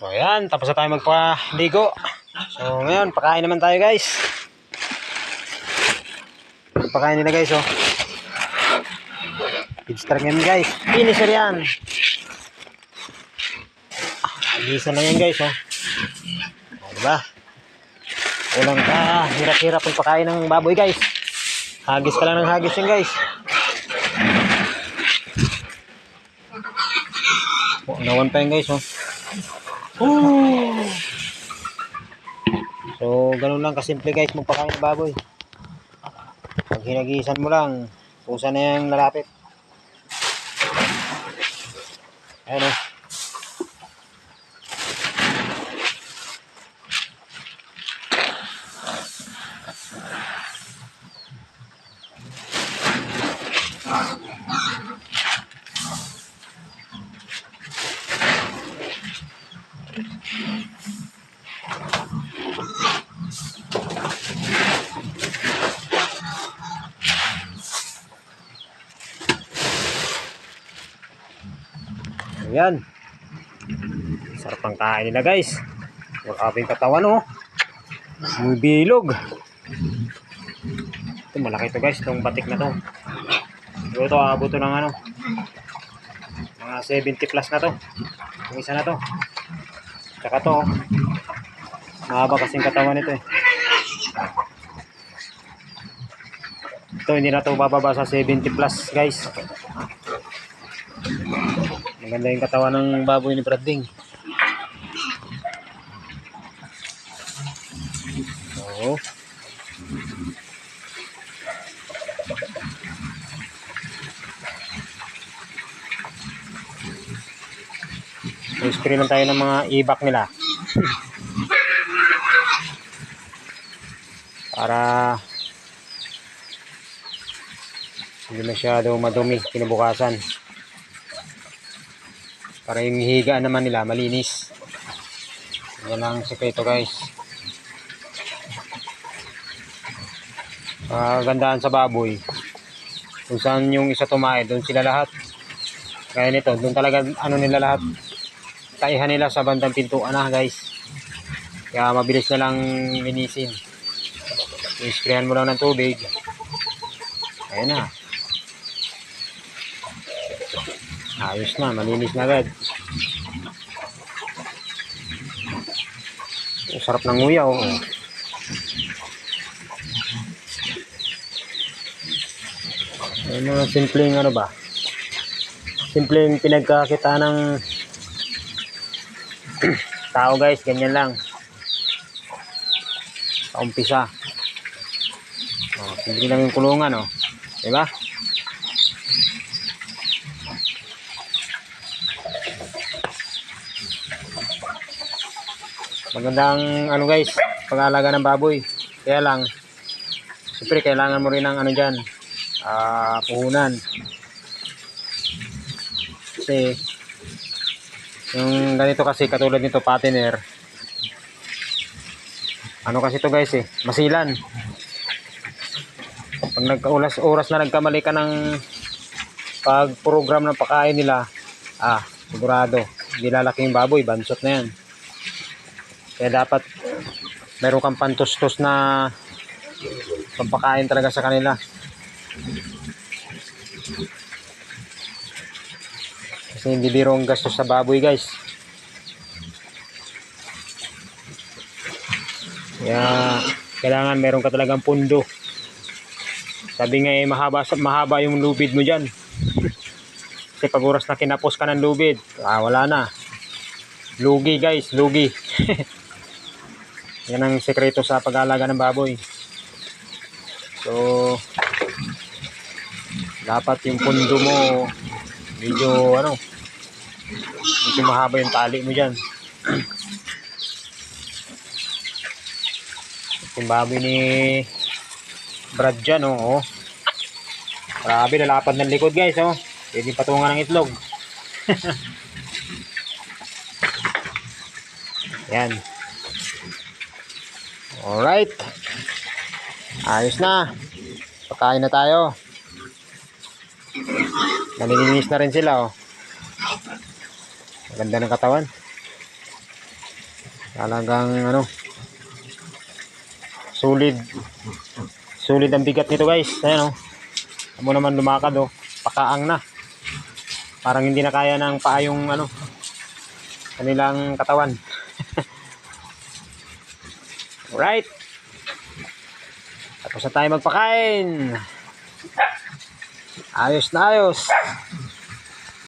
So ayan, tapos na tayo magpaligo. So ngayon, pakain naman tayo guys. Pakain nila guys oh. Extra ngayon guys. Finisher yan. Alisan na yan guys oh. O, diba? Ulang ka, hirap-hirap ang pakain ng baboy guys. Hagis ka lang ng hagis yan guys. Oh, nawan pa yan guys oh. Ooh. So, ganun lang kasimple guys magpakain ng baboy. Pag hinagisan mo lang, pusa na yung lalapit. Ayan o. Ayan. Sarap ang kain nila guys. Makaping katawan oh. Muy bilog. Ito malaki to guys, itong batik na to. Ito to, abot to ng ano. Mga 70 plus na to. Yung isa na to. Tsaka to. Mahaba kasing katawan nito eh. Ito hindi na to bababa sa 70 plus guys. Maganda yung katawan ng baboy ni Brading. Oo. Spray lang tayo ng mga ibak nila. Para hindi masyado madumi kinabukasan. Para yung higa naman nila malinis. Yan ang sekreto guys. Ah, gandaan sa baboy kung saan yung isa tumae doon sila lahat. Kaya nito doon talaga ano nila lahat taihan nila sa bandang pintuan na guys kaya mabilis na lang linisin i-sprayan mo lang ng tubig ayun na Ayos na, malinis na agad. Ang sarap ng nguyaw. Oh. Ayun mga simpleng ano ba? Simpleng pinagkakita ng tao guys, ganyan lang. Sa umpisa. Oh, simple lang yung kulungan, oh. Diba? magandang ano guys pag-aalaga ng baboy kaya lang siyempre kailangan mo rin ng ano dyan ah puhunan kasi yung ganito kasi katulad nito patiner ano kasi to guys eh masilan. Pag nagkaulas oras na nagkamali ka ng pag program ng pagkain nila ah sigurado hindi lalaki yung baboy bansot na yan. Kaya dapat meron kang pantustos na pampakain talaga sa kanila. Kasi hindi biro ang gastos sa baboy guys. Kaya kailangan meron ka talagang pundo. Sabi nga eh, mahaba, mahaba yung lubid mo dyan. Kasi pag oras na kinapos ka ng lubid, ah, wala na. Lugi guys, lugi. Yan ang sekreto sa pag-alaga ng baboy. So, dapat yung pundo mo medyo ano, medyo mahaba yung tali mo dyan. yung baboy ni Brad dyan, oh. oh. Grabe, lalapad ng likod guys, oh. Pwede patungan ng itlog. Yan. Alright. Ayos na. Pakain na tayo. Nalilinis na rin sila, oh. Maganda ng katawan. Talagang ano, solid. Solid ang bigat nito guys. Ayan oh. Amo naman lumakad oh. Pakaang na. Parang hindi na kaya ng paa yung ano, kanilang katawan. Alright. Tapos na tayo magpakain. Ayos na ayos.